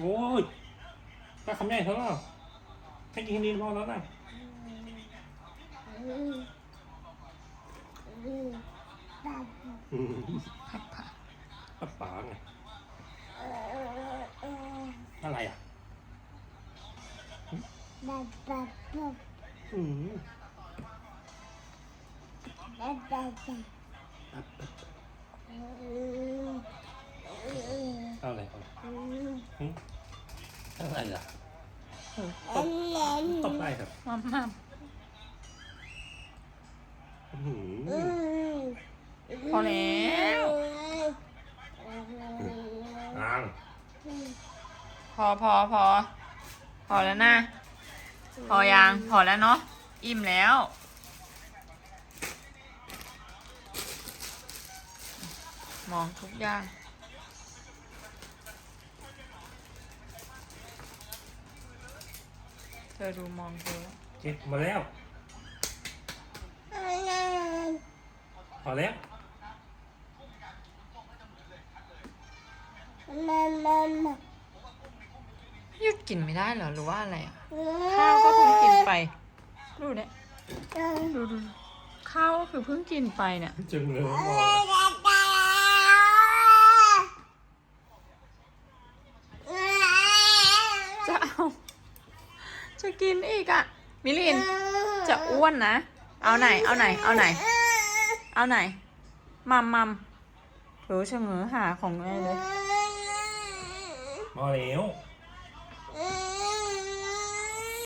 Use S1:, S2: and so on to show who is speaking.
S1: โอ้ยก็คำใหญ่เท่าไหร่ให้กินแค่นี้พอแล้วนะอืม
S2: พับผ้า
S1: ป้าป๋าไงอะไรอะอืมเอาอะไรเอาอะไรหึ อะไรอะตบตบได้ครับ
S2: มัมมัม
S1: อื้อหือ
S2: พอแล้ว
S1: อ่าง
S2: พอพอพอพอแล้วนะพอยังพอแล้วเนาะอิ่มแล้วมองทุกอย่าง เธอดูมองเธอ
S1: เก็บมาแล้ว พอแล้ว
S2: หยุดกินไม่ได้เหรอหรือว่าอะไรอะข้าวก็เพิ่งกินไปดูเนี่ยดูดูดูข้าวก็คือเพิ่งกินไปเนี่ย
S1: จึงเลยมอง
S2: จะเอา จะกินอีกอะมิลิน จะอ้วนนะ เอาไหน เอาไหน เอาไหน เอาไหน มัมมัมเดี๋ยวเฉงอหาของแม่เลย
S1: พอแล้ว
S3: Mm-hmm.